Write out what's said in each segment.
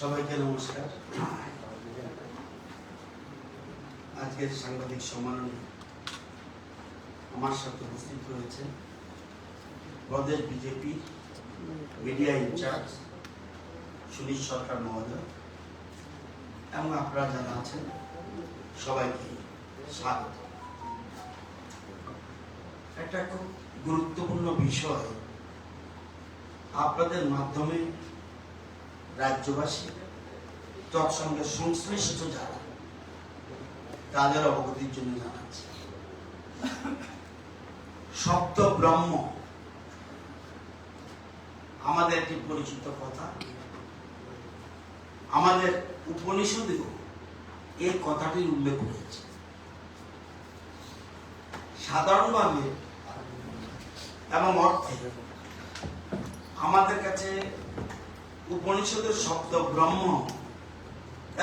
সবাইকে নমস্কার। আজকের সাংবাদিক সম্মেলনে আমার সাথে উপস্থিত রয়েছে প্রদেশ BJP media in charge Sunil Sarkar মহোদয় এবং আপনারা যারা আছেন, সবাইকে স্বাগত। একটা খুব গুরুত্বপূর্ণ বিষয় আপনাদের মাধ্যমে রাজ্যবাসী, তৎসঙ্গে সংশ্লিষ্ট যারা, তাদের অবগতির জন্য জানাচ্ছি। সপ্ত ব্রহ্ম, আমাদের একটি পরিচিত কথা। আমাদের উপনিষদেও এই কথাটির উল্লেখ রয়েছে। সাধারণভাবে এবং অর্থে আমাদের কাছে উপনিষদের শব্দ ব্রহ্ম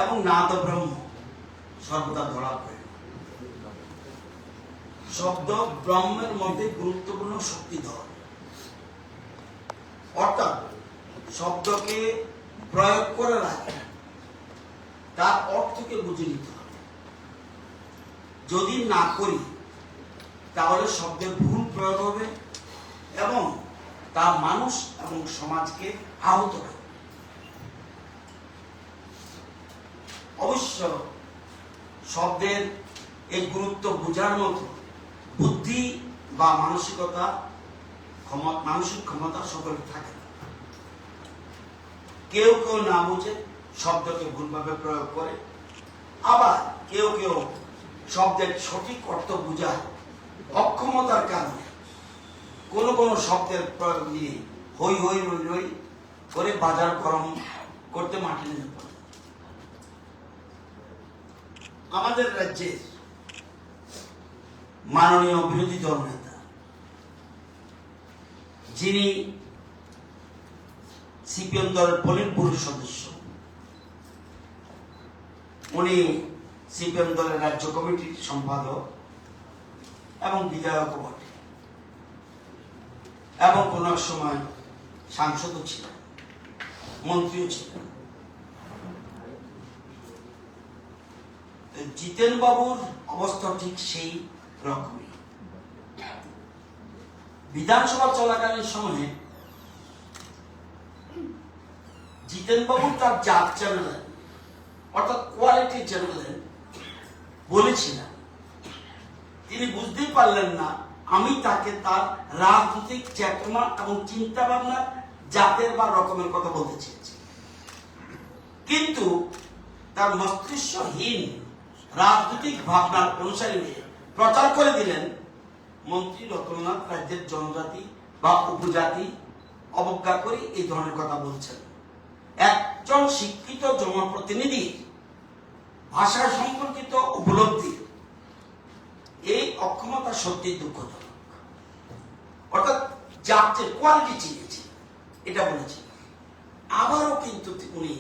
এবং নাদ ব্রহ্ম সর্বদা ধরা পড়ে। শব্দ ব্রহ্মের মধ্যে গুরুত্বপূর্ণ শক্তি ধর অর্থাৎ শব্দকে প্রয়োগ করার আগে তার অর্থকে বুঝে নিতে হবে। যদি না করি, তাহলে শব্দের ভুল প্রয়োগ হবে এবং তা মানুষ এবং সমাজকে আহত করে। অবশ্য শব্দের এই গুরুত্ব বোঝার মতো বুদ্ধি বা মানসিকতা মানসিক ক্ষমতা সকলের থাকে। কেউ কেউ না বুঝে শব্দকে ভুলভাবে প্রয়োগ করে। আবার কেউ কেউ শব্দের সঠিক অর্থ বোঝার অক্ষমতার কারণে কোনো কোনো শব্দের প্রয়োগ নিয়ে হই হই রই রই করে বাজার গরম করতে মাঠে নেমে পড়ে আমাদের রাজ্যের মাননীয় বিরোধী দল নেতা, যিনি সিপিএম দলের পলিট সদস্য, উনি সিপিএম দলের রাজ্য কমিটির সম্পাদক এবং বিধায়ক বটে এবং কোন সময় সাংসদও ছিলেন, মন্ত্রীও ছিলেন। জিতেন বাবুর অবস্থা ঠিক সেই রকমই। বিধানসভা চলাকালীন সময়ে জিতেন বাবু তার জাত চ্যানেলে অর্থাৎ কোয়ালিটি চ্যানেলে বলেছিলেন। তিনি বুঝতেই পারলেন না, আমি তাকে তার রাজনৈতিক চেতনা এবং চিন্তা ভাবনা জাতের বা রকমের কথা বলতে চেয়েছি। কিন্তু তার মস্তিষ্কহীন রাজনৈতিক ভাবনার অনুসারী হয়ে প্রচার করে দিলেন মন্ত্রী রতননাথ রাজ্যের জনজাতি বা উপজাতি অবজ্ঞা করে এই ধরনের কথা বলছেন। একজন শিক্ষিত জনপ্রতিনিধি ভাষা সম্পর্কিত উপলব্ধি, এই অক্ষমতা সত্যি দুঃখজনক। অর্থাৎ জাতের কোয়ালিটি চিনেছে, এটা বলেছি। আবারও কিন্তু উনি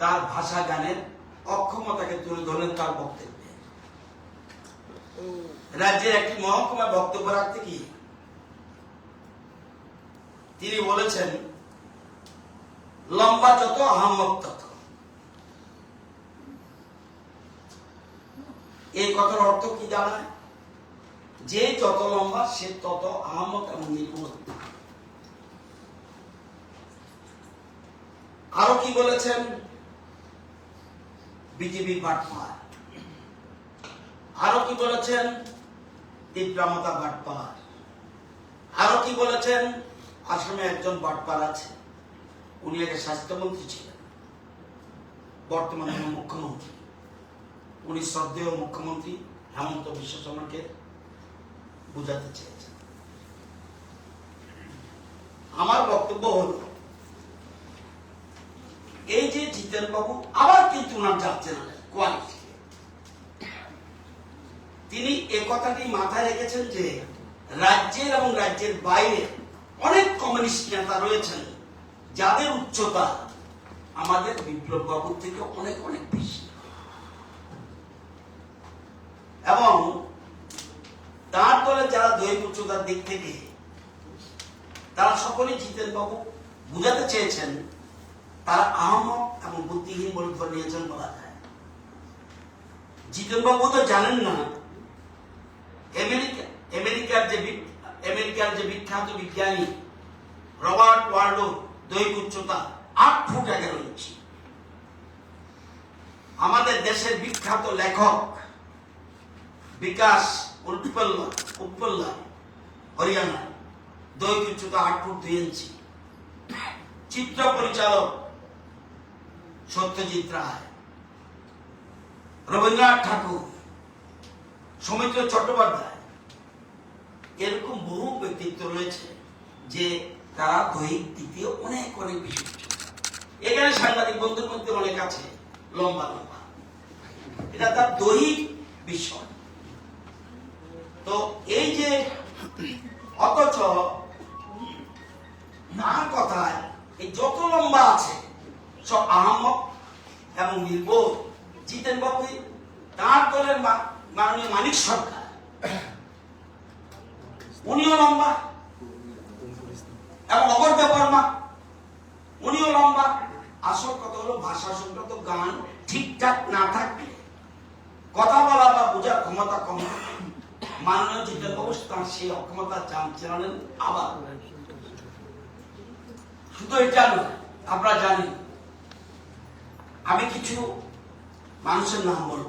তার ভাষা গানের অক্ষমতাকে তুলে ধরলেন তার বক্তব্যে। রাজ্যের একটি মহকুমা বক্তব্য রাখতে গিয়ে তিনি বলেছেন লম্বা যত আহম্মক তত। এই কথার অর্থ কি জানায় যে যত লম্বা সে তত আহমক এবং নিপুণ। আরও কি বলেছেন? বিজেপি বাটপার। আরও কি বলেছেন? দিব্রামতা বাটপার। আরও কি বলেছেন? আসামে একজন বাটপার আছে। উনি আগে স্বাস্থ্যমন্ত্রী ছিলেন। বর্তমানে মুখ্যমন্ত্রী। উনি শ্রদ্ধেয় মুখ্যমন্ত্রী হেমন্ত বিশ্ব শর্মাকে বুঝাতে চেয়েছেন। আমার বক্তব্য হল এই যে জিতেন বাবু, আবার কিন্তু ওনার যাচ্ছেন কোয়ালিটি। তিনি এ কথাটি মাথায় রেখেছেন যে, রাজ্যের এবং রাজ্যের বাইরে অনেক কমিউনিস্ট নেতা রয়েছেন, যাদের উচ্চতা আমাদের বিপ্লব বাবুর থেকে অনেক অনেক বেশি। এবং তার দলে যারা দৈব উচ্চতার দিক থেকে, তারা সকলেই জিতেন বাবু, বুঝাতে চেয়েছেন তারা আহমক এবং বুদ্ধিহীন বলে ধরে নিয়েছেন বলা যায়। জিতেনবাবু তো জানেন না আমেরিকা, আমেরিকার যে আমেরিকার যে বিখ্যাত বিজ্ঞানী রবার্ট ওয়ার্ডো দৈহিক উচ্চতা আট ফুট এগারো ইঞ্চি। আমাদের দেশের বিখ্যাত লেখক বিকাশ উৎপল্লা উৎপল্লা হরিয়ানা দৈহিক উচ্চতা আট ফুট দুই ইঞ্চি। চিত্র পরিচালক সত্যজিৎ রায়, রবীন্দ্রনাথ ঠাকুর, সৌমিত্র চট্টোপাধ্যায়, এরকম বহু ব্যক্তিত্ব রয়েছে যে তারা দৈহিক দিক অনেক অনেক বেশি এখানে সাংবাদিক বন্ধুর মধ্যে অনেক আছে, লম্বা লম্বা। এটা তার দৈহিক বিষয়। তো এই যে অথচ না কথায় এই যত লম্বা আছে সব আহমক এবং নির্বোধ। জিতেন বাবু তার দলের মাননীয় মানিক সরকার। উনিও লম্বা এবং অগর্ধ বর্মা উনিও লম্বা। আসল কথা হলো ভাষা সংক্রান্ত গান ঠিকঠাক না থাকলে কথা বলা বা বোঝার ক্ষমতা কম মাননীয় জিতেন বাবু তার সেই অক্ষমতা চান চালালেন আবার। শুধু এটা নয়, আপনারা জানেন আমি কিছু মানুষের নাম বলব।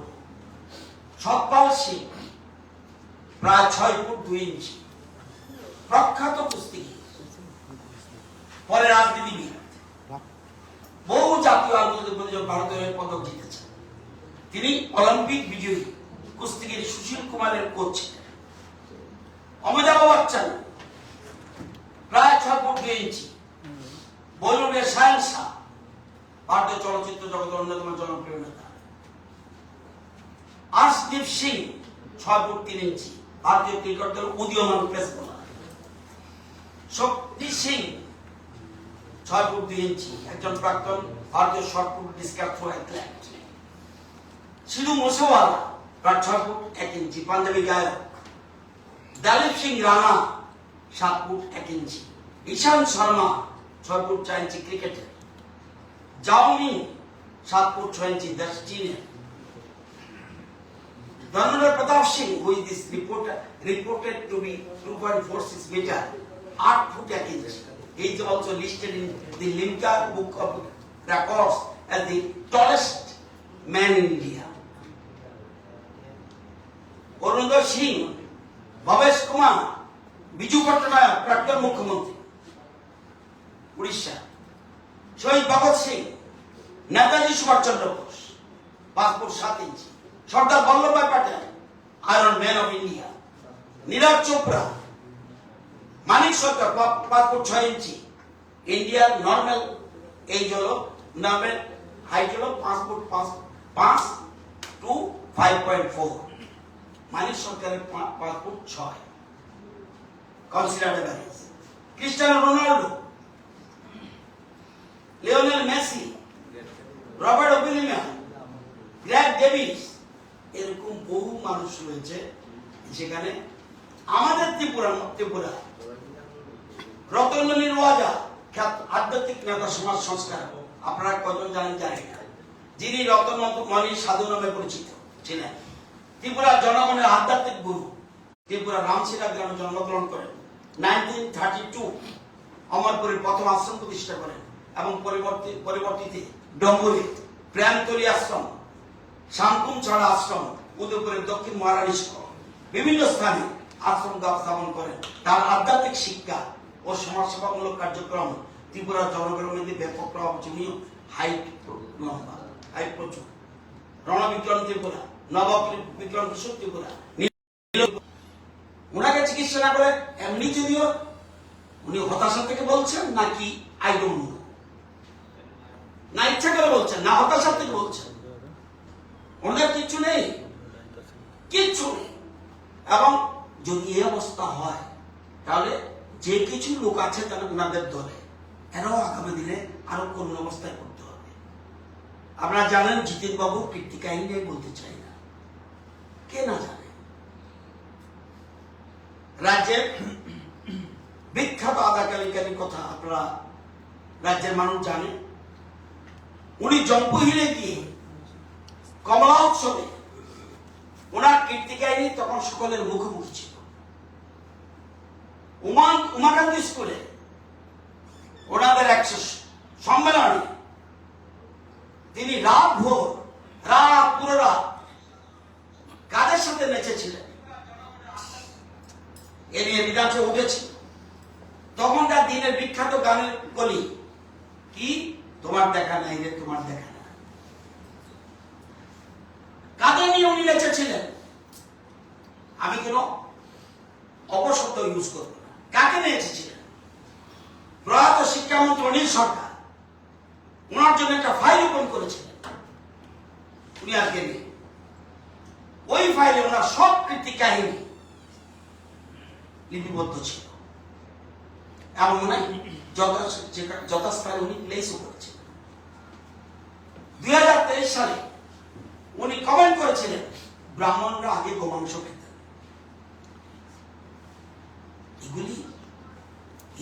সৎপাল সিং প্রায় ছয় ফুট দুই ইঞ্চি। প্রখ্যাত কুস্তিগীর পরে রাজনীতিবিদ বহু জাতীয় আন্তর্জাতিক ভারতের পদক জিতেছেন। তিনি অলিম্পিক বিজয়ী কুস্তিগীর সুশীল কুমারের কোচ ছিলেন অমিতাভ বচ্চন প্রায় ছয় ফুট দুই ইঞ্চি। বলিউডের সায়ন শাহ। ভারতীয় চলচ্চিত্র জগতের অন্যতম জনপ্রিয় নেতা। আশদীপ সিং, ছয় ফুট তিন ইঞ্চি, ভারতীয় ক্রিকেট দল উদীয়মান পেস বোলার শক্তি সিং, ছয় ফুট দুই ইঞ্চি, একজন প্রাক্তন ভারতীয় shot put discus throw athlete Sidhu Moosewala, প্রায় ছয় ফুট এক ইঞ্চি, পাঞ্জাবি গায়ক। দালিপ সিং রানা, সাত ফুট এক ইঞ্চি। ঈশান শর্মা, ছয় ফুট চার ইঞ্চি ক্রিকেটার। ইঞ্চি দেশ চীনের Dharmendra Pratap Singh who is this reporter reported to be two point four six metre আট ফুট এক ইঞ্চি He is also listed in the Limca Book of Records as the tallest man in India. অরুণোদয় সিং, ভবেশ কুমার, বিজু পট্টনায়ক, প্রাক্তন মুখ্যমন্ত্রী, উড়িষ্যা। শহীদ Bhagat Singh Netaji Subhash Chandra Bose, passport সাত ইঞ্চি, Sardar Vallabhbhai Patel, iron man of India, Neeraj Chopra, Manik Sarkar, পা- পাঁচ foot ছয় ইঞ্চি ইন্ডিয়ার নর্মাল এই হলো নর্মাল হাইট হলো ফুট পাঁচ পাঁচ, two five point four Manik সরকারের পা- পাঁচ ফুট ছয়। Consider average Cristiano Ronaldo, Lionel Messi Robert ওবিলিমিয়া Greg Davis, এরকম বহু মানুষ রয়েছে যেখানে আমাদের ত্রিপুরা ত্রিপুরা, রতনমণি ওয়াজা খ্যাত আধ্যাত্মিক নেতা সমাজ সংস্কার, আপনারা কজন জানেন জানি না। যিনি রতনমণি সাধু নামে পরিচিত ছিলেন। ত্রিপুরার জনগণের আধ্যাত্মিক গুরু। ত্রিপুরা রামশিলা গ্রামে জন্মগ্রহণ করেন। নাইনটিন থার্টি টু অমরপুরের প্রথম আশ্রম প্রতিষ্ঠা করেন এবং পরিবর্তে, পরবর্তীতে ডম্বুরি প্রেমতলি আশ্রম, শামকুম ছড়া আশ্রম, উদয়পুরের দক্ষিণ মহারানী সহ বিভিন্ন স্থানে আশ্রম স্থাপন করেন। তার আধ্যাত্মিক শিক্ষা ও সমাজসেবামূলক কার্যক্রম ত্রিপুরার জনগণের মধ্যে ব্যাপক প্রভাব জমিয়ে হাইট হাইট প্রচুর। রণবিক্রম ত্রিপুরা নব বিক্রম কিশোর ত্রিপুরা ওনাকে চিকিৎসা না করে এমনি যদিও উনি হতাশা থেকে বলছেন নাকি আই ডোন্ট নো ইচ্ছা করে বলছেন, না হতাশা থেকে বলছেন। ওনাদের কিচ্ছু নেই। কিচ্ছু নেই। এবং যদি এই অবস্থা হয়, তাহলে যে কিছু লোক আছে তাহলে ওনাদের দলে। এরাও আগামী দিনে আরও করুণ অবস্থায় করতে হবে। আপনারা জানেন জিতেন বাবু কীর্তি কাহিনী বলতে চাই না। কে না জানে? রাজ্যের বিখ্যাত আদাকারিকারীর কথা আপনারা রাজ্যের মানুষ জানে উনি জম্পু হিলে গিয়ে কমলা উৎসবে ওনার কীর্তি কাহিনী তখন সকলের মুখোমুখি ছিল উমান উমাকান্তি স্কুলে ওনাদের এক সম্মেলনে তিনি রাত ভোর, রাত পুরো রাত কাদের সাথে নেচেছিলেন? এ নিয়ে বিধানসভা উঠেছে। তখনকার দিনের বিখ্যাত গানের বলি কি? তোমার দেখা নাই রে, তোমার দেখা নাই। কাদের নিয়ে উনি নেচেছিলেন আমি কোনো অপশব্দ ইউজ করব না। কাকে নিয়েছিলেন প্রয়াত শিক্ষামন্ত্রী অনিল সরকার। ওনার জন্য একটা ফাইল ওপেন করেছিলেন। উনি আজকে নেই। ওই ফাইলে ওনার সব কীর্তি কাহিনী লিপিবদ্ধ ছিল। এমন নয় যথাস্থানে উনি প্লেসও করেছিলেন দুই হাজার তেইশ সালে উনি কমেন্ট করেছিলেন, ব্রাহ্মণরা আগে গোমাংস খেতেন। এগুলি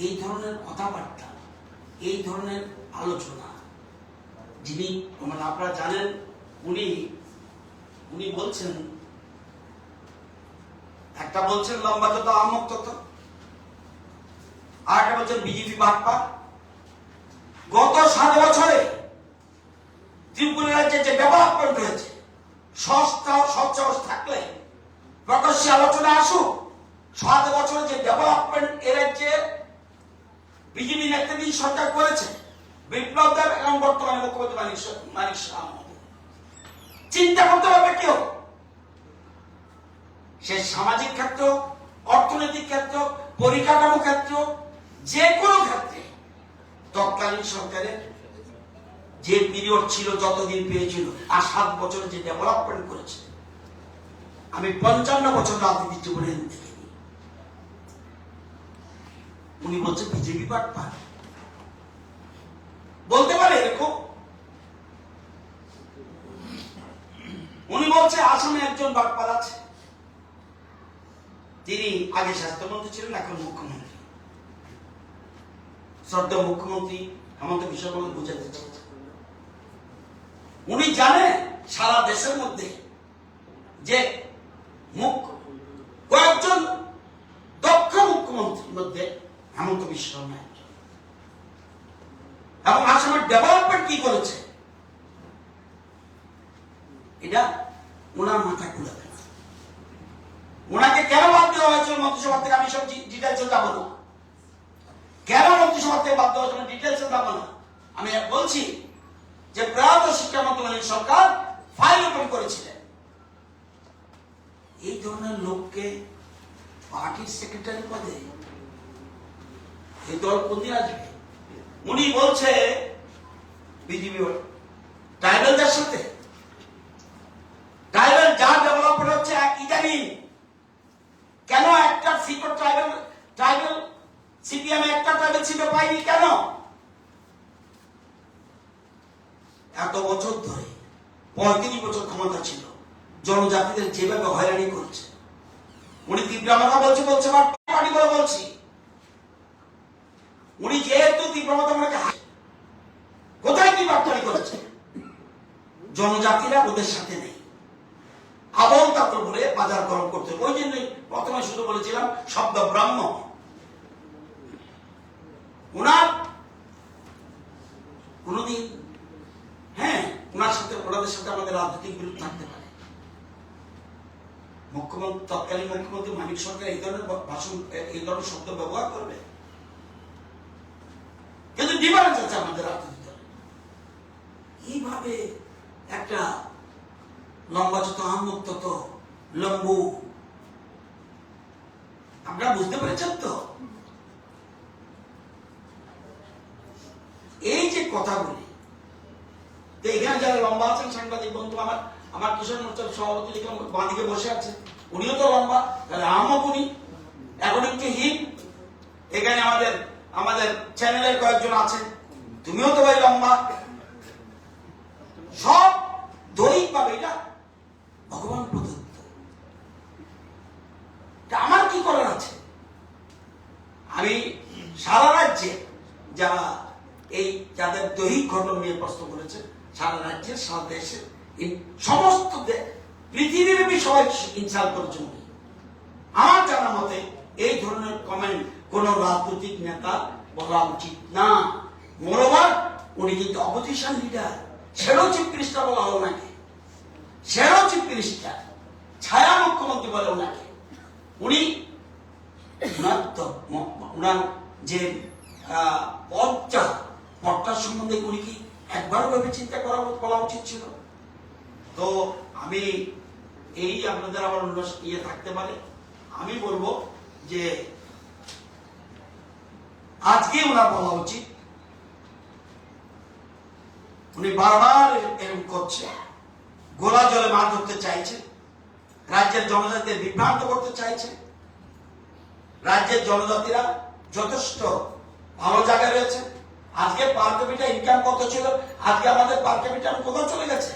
এই ধরনের কথাবার্তা, এই ধরনের আলোচনা, যিনি মানে আপনারা জানেন, উনি উনি বলছেন, একটা বলছেন, লম্বা যত আমক তত একটা বলছেন বিজেপি বাটপা গত সাত বছরে ত্রিপুরা রাজ্যে যে ডেভেলপমেন্ট হয়েছে, সস্তা সচ্ছস থাকলে প্রকাশ্যে আলোচনা আসুক, সাত বছরে যে ডেভেলপমেন্ট এ বিজেপি নেতৃত্বাধীন সরকার করেছে বিপ্লব দেব এবং বর্তমানে মুখ্যমন্ত্রী মানিক শাহ- চিন্তা করতে হবে কেউ। সে সামাজিক ক্ষেত্র, অর্থনৈতিক ক্ষেত্র, পরিকাঠামো ক্ষেত্র যে কোনো ক্ষেত্রে। তৎকালীন সরকারের যে পিরিয়ড ছিল, যতদিন পেয়েছিল, আর সাত বছর যে ডেভেলপমেন্ট করেছে, আমি পঞ্চান্ন বছর রাজনীতি জীবনে দেখিনি উনি বলছে বিজেপি পাট পান বলতে পারে এরকম? উনি বলছে আসামে একজন বাটপার আছে। তিনি আগে স্বাস্থ্যমন্ত্রী ছিলেন, এখন মুখ্যমন্ত্রী। শ্রদ্ধা মুখ্যমন্ত্রী হেমন্ত বিশ্ব শর্মা বুঝাতে উনি জানেন সারা দেশের মধ্যে যে মুখ কয়েকজন দক্ষ মুখ্যমন্ত্রীর মধ্যে হেমন্ত বিশ্ব শর্মা এবং আসামের ডেভেলপমেন্ট কি করেছে? এটা ওনার মাথা খুলে ওনাকে কেন দেওয়া হয়েছিল মন্ত্রিসভা থেকে? আমি সব ডিটেলসে যাব না। কেন মন্ত্রিসভা বাদ দেওয়া হয়েছিল ডিটেলসে যাব না। আমি বলছি যে প্রয়াত শিক্ষামন্ত্রী অনিল সরকার ফাইল ওপেন করেছিলেন এই ধরনের লোককে পার্টির সেক্রেটারি পদে এই দল কোনদিন আসবে? উনি বলছে বিজেপি ট্রাইবেলদের সাথে। ট্রাইবেল যা ডেভেলপমেন্ট হচ্ছে ইদানিং। কেন একটা সিটও ট্রাইবেল ট্রাইবেল সিপিএম একটা ট্রাইবেল সিটও পাইনি কেন? এত বছর ধরে, পঁয়ত্রিশ বছর ক্ষমতা ছিল, জনজাতিদের যেভাবে হয়রানি করছে। উনি তীব্রামতা বলছে বলছে পার্টি করে বলছি। উনি যেহেতু তীব্রমতা আমাকে কোথায় কি বার্তারি করেছে? জনজাতিরা ওদের সাথে নেই। আবল তাতর বলে বাজার গরম করতে ওই জন্যই প্রথমে শুধু বলেছিলাম, শব্দ ব্রাহ্ম ওনার কোনদিন হ্যাঁ ওনার সাথে, ওনাদের সাথে আমাদের রাজনৈতিক বিরোধ থাকতে পারে। মুখ্যমন্ত্রী, তৎকালীন মুখ্যমন্ত্রী মানিক সরকার এই ধরনের ভাষণ এই ধরনের শব্দ ব্যবহার করবে। কিন্তু ডিফারেন্স আছে আমাদের রাজনীতি দলে এইভাবে একটা লম্বা যত আহমদ তত লম্বু। আপনারা বুঝতে পেরেছেন তো এই যে কথাগুলি তো এখানে যারা লম্বা আছেন, সাংবাদিক বন্ধু, আমার আমার কিশোর মোর্চার সভাপতি দেখলাম বাঁদিকে বসে আছে। উনিও তো লম্বা, তাহলে আহমদ উনি এখন একটু হিট। এখানে আমাদের আমাদের চ্যানেলের কয়েকজন আছে। তুমিও তো ভাই লম্বা। সব দৈহিক পাবে এটা ভগবান প্রদত্ত। আমার কি করার আছে? আমি সারা রাজ্যে যারা এই যাদের দৈহিক ঘটনা নিয়ে প্রশ্ন করেছে, সারা রাজ্যের, সারা দেশের সমস্ত পৃথিবীর বিষয় ইনসাল্ট করেছে উনি। আমার জানা মতে, এই ধরনের কমেন্ট কোন রাজনৈতিক নেতা বলা উচিত না। মোরোবার উনি কিন্তু অপোজিশন লিডার সেরও চিফ মিনিস্টার বলা হলো নাকি? সেরও চিফ মিনিস্টার ছায়া মুখ্যমন্ত্রী বলে ওনাকে উনি ওনার যে পদটা পদটার সম্বন্ধে উনি কি? একবারও ভাবে চিন্তা করা বলা উচিত ছিল। তো আমি এই আপনাদের আবার অন্য ইয়ে থাকতে পারে। আমি বলব যে আজকে ওনার বলা উচিত। উনি বারবার এর- এরকম করছে। গোলা জলে মাছ ধরতে চাইছে। রাজ্যের জনজাতিদের বিভ্রান্ত করতে চাইছে। রাজ্যের জনজাতিরা যথেষ্ট ভালো জায়গায় রয়েছে। আজকে পার ক্যাপিটা ইনকাম কত ছিল? আজকে আমাদের পার ক্যাপিটা কোথাও চলে গেছে?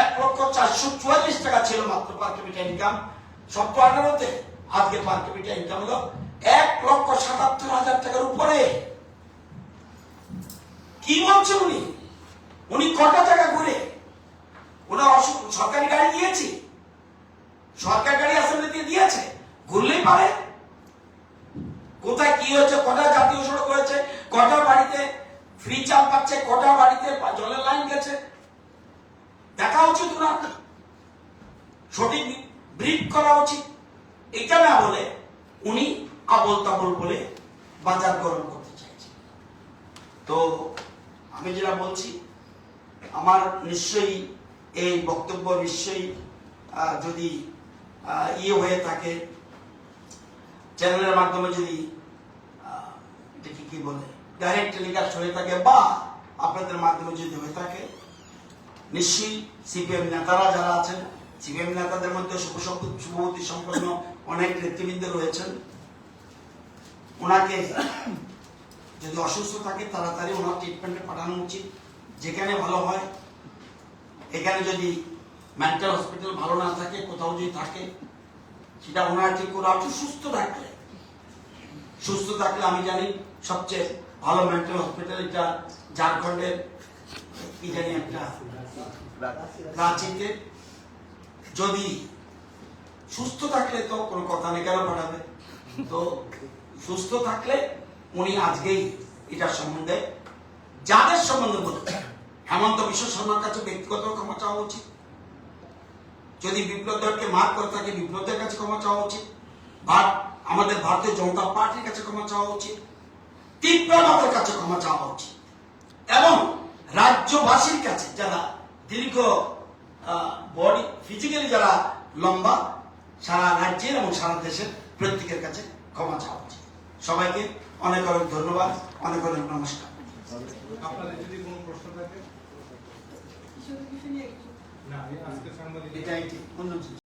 এক লক্ষ চারশো চুয়াল্লিশ টাকা ছিল মাত্র পার ক্যাপিটা ইনকাম সত্তর আঠারোতে আজকে পার ক্যাপিটা ইনকাম হলো এক লক্ষ সাতাত্তর হাজার টাকার উপরে। কি বলছে উনি? উনি কটা টাকা ঘুরে? ওনার সরকারি গাড়ি দিয়েছি সরকার গাড়ি অ্যাসেম্বলিতে দিয়েছে। ঘুরলেই পারে। কোথায় কি হয়েছে, কটা জাতীয় সড়ক হয়েছে কটা বাড়িতে ফ্রি চাল পাচ্ছে, কটা বাড়িতে জলের লাইন গেছে? দেখা উচিত ওনার সঠিক ব্রিফ করা উচিত। এটা না বলে উনি আবল তাবল বলে বাজার গরম করতে চাইছে। তো আমি যেটা বলছি, আমার নিশ্চয়ই এই বক্তব্য নিশ্চয়ই যদি ইয়ে হয়ে থাকে চ্যানেলের মাধ্যমে যদি এটাকে কি বলে? ডাইরেক্ট টেলিকাস্ট হয়ে থাকে বা আপনাদের মাধ্যমে যদি হয়ে থাকে, নিশ্চয়ই সিপিএম নেতারা যারা আছেন সিপিএম নেতাদের মধ্যে শুভবতী সম্পন্ন অনেক নেতৃবৃন্দ রয়েছেন। ওনাকে যদি অসুস্থ থাকে, তাড়াতাড়ি ওনার ট্রিটমেন্টে পাঠানো উচিত। যেখানে ভালো হয়, এখানে যদি মেন্টাল হসপিটাল ভালো না থাকে, কোথাও যদি থাকে, সেটা ওনার ঠিক করা সুস্থ থাকলে সুস্থ থাকলে আমি জানি সবচেয়ে ভালো মেন্টাল হসপিটাল এটা ঝাড়খণ্ডের জানি একটা, রাঁচিতে। যদি সুস্থ থাকলে তো কোনো কথা নেই, কেন পাঠাবে? তো সুস্থ থাকলে উনি আজকেই এটার সম্বন্ধে, যাদের সম্বন্ধে বলছে হেমন্ত বিশ্ব শর্মার কাছে ব্যক্তিগত ক্ষমা চাওয়া উচিত। যদি বিপ্লবদেরকে মার করে থাকে বিপ্লবদের কাছে ক্ষমা চাওয়া উচিত। বা আমাদের ভারতীয় জনতা পার্টির কাছে ক্ষমা চাওয়া উচিত। তীব্রনাথের কাছে ক্ষমা চাওয়া উচিত। এবং রাজ্যবাসীর কাছে যারা দীর্ঘ বডি ফিজিক্যালি যারা লম্বা সারা রাজ্যের এবং সারা দেশের প্রত্যেকের কাছে ক্ষমা চাওয়া উচিত। সবাইকে অনেক অনেক ধন্যবাদ অনেক অনেক নমস্কার। আপনাদের যদি কোনো প্রশ্ন থাকে? না আজকে সাংবাদিক অন্য